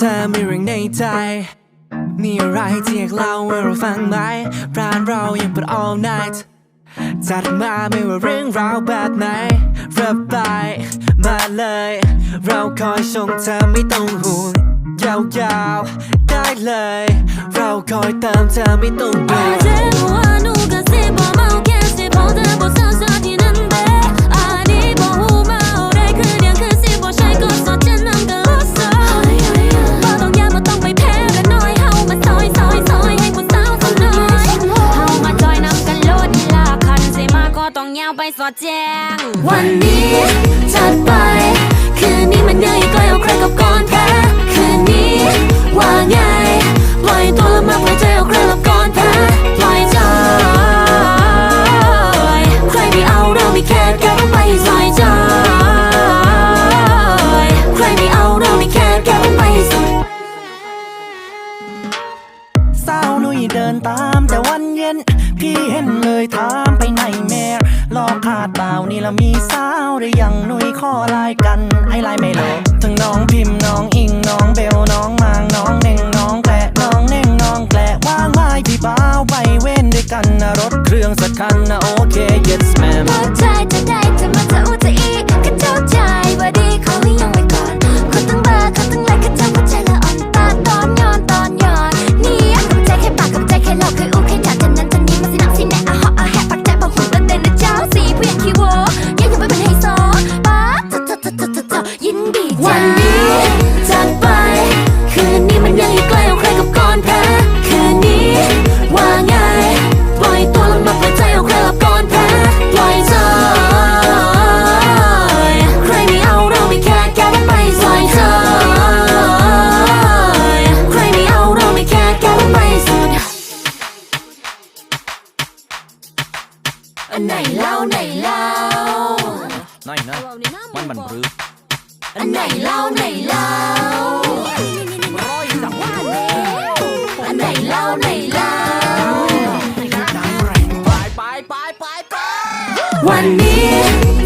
ธอไม่เร่งในใจ มีอะไรที่อยากเล่าให้เราฟังไหมร้านเรายังเปิด all night จัดมาไม่ว่าเรื่องราวแบบไหนระบายมาเลย เราคอยชงเธอไม่ต้องห่วงยาวๆ ได้เลย เราคอยเติมเธอไม่ต้องเบื่อ ต้องยาวไปสอดแจ้ง วันนี้จัดไป คืนนี้มันยังอีกไกลเอาใครกับก่อนแพ้คืนนี้ว่าไงปล่อยตัวละมาปล่อยใจเอาใครกับก่อนแพ้ปล่อยใจใครไม่เอาเราไม่แค่แกต้องไปให้สายใจใครไม่เอาเราไม่แค่แกต้องไปให้สุดสาวนุยเดินตามแต่วันเย็น พี่เห็นเลยถามไปไหนแม่ลอกขาดเปล่านี่ละมีสาวหรือยังนุยข้อไลน์กันไอไลน์ไม่ลงทั้งน้องพิมพ์น้องอิงน้องเบลน้องมางน้องเน่งน้องแกละน้องเน่งน้องแกละว่างไม้พี่บ่าวไปเว้นด้วยกันนะรถเครื่องสักคันนะโอเค yes ma'am หัวใจจะได้จะมาจะอุจะ วันนี้จัดไป คืนนี้มันยังอีกไกลเอาใครกับก่อนแพ้คืนนี้ว่าไงปล่อยตัวลงมาปล่อยใจเอาใครกับก่อนแพ้ปล่อยใจใครไม่เอาเราไม่แค่แกต้องไปปล่อยใจใครไม่เอาเราไม่แค่แกต้องไปสุดอันไหนเล่าไหนเล่าน้อยนะ มันมันรื้อ อันไหนเล่าไหนเล่าร้อยสักว่าอันไหนเล่าไหนเล่าไปไปไปไปไปวันนี้